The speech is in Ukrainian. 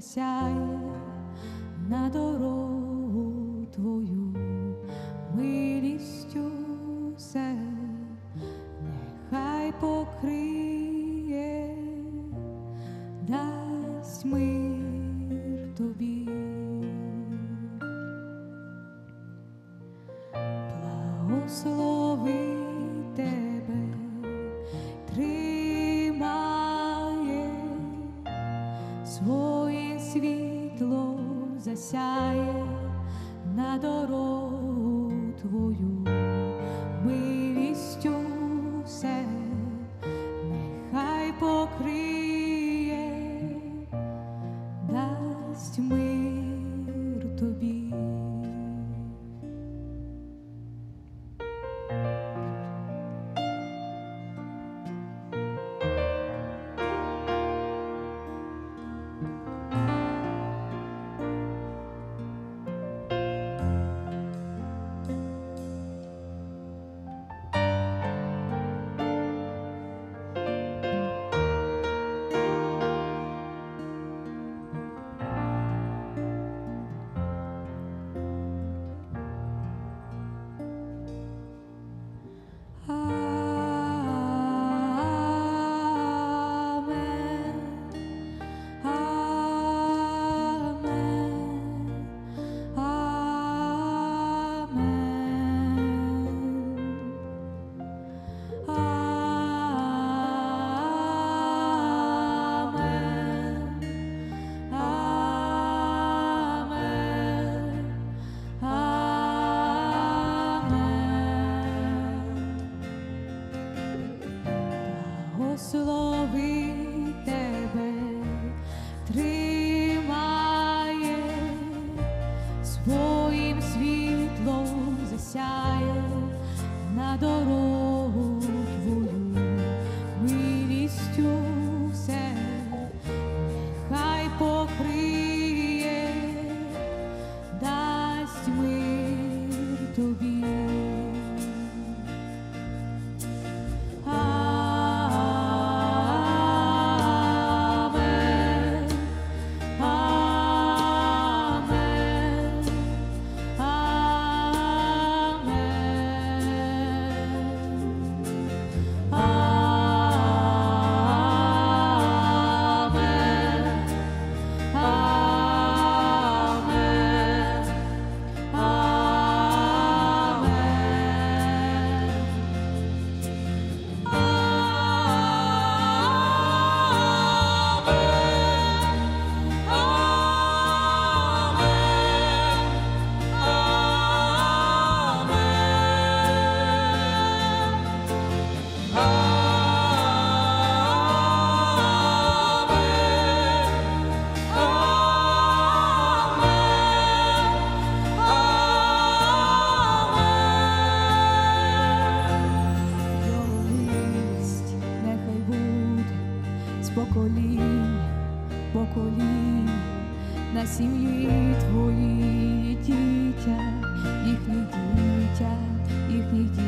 засяє на дорогу твою милістю все, нехай покриє, дасть мир тобі. Благослови на сім'ї твої дітя, їхні дітя, їхні дітя.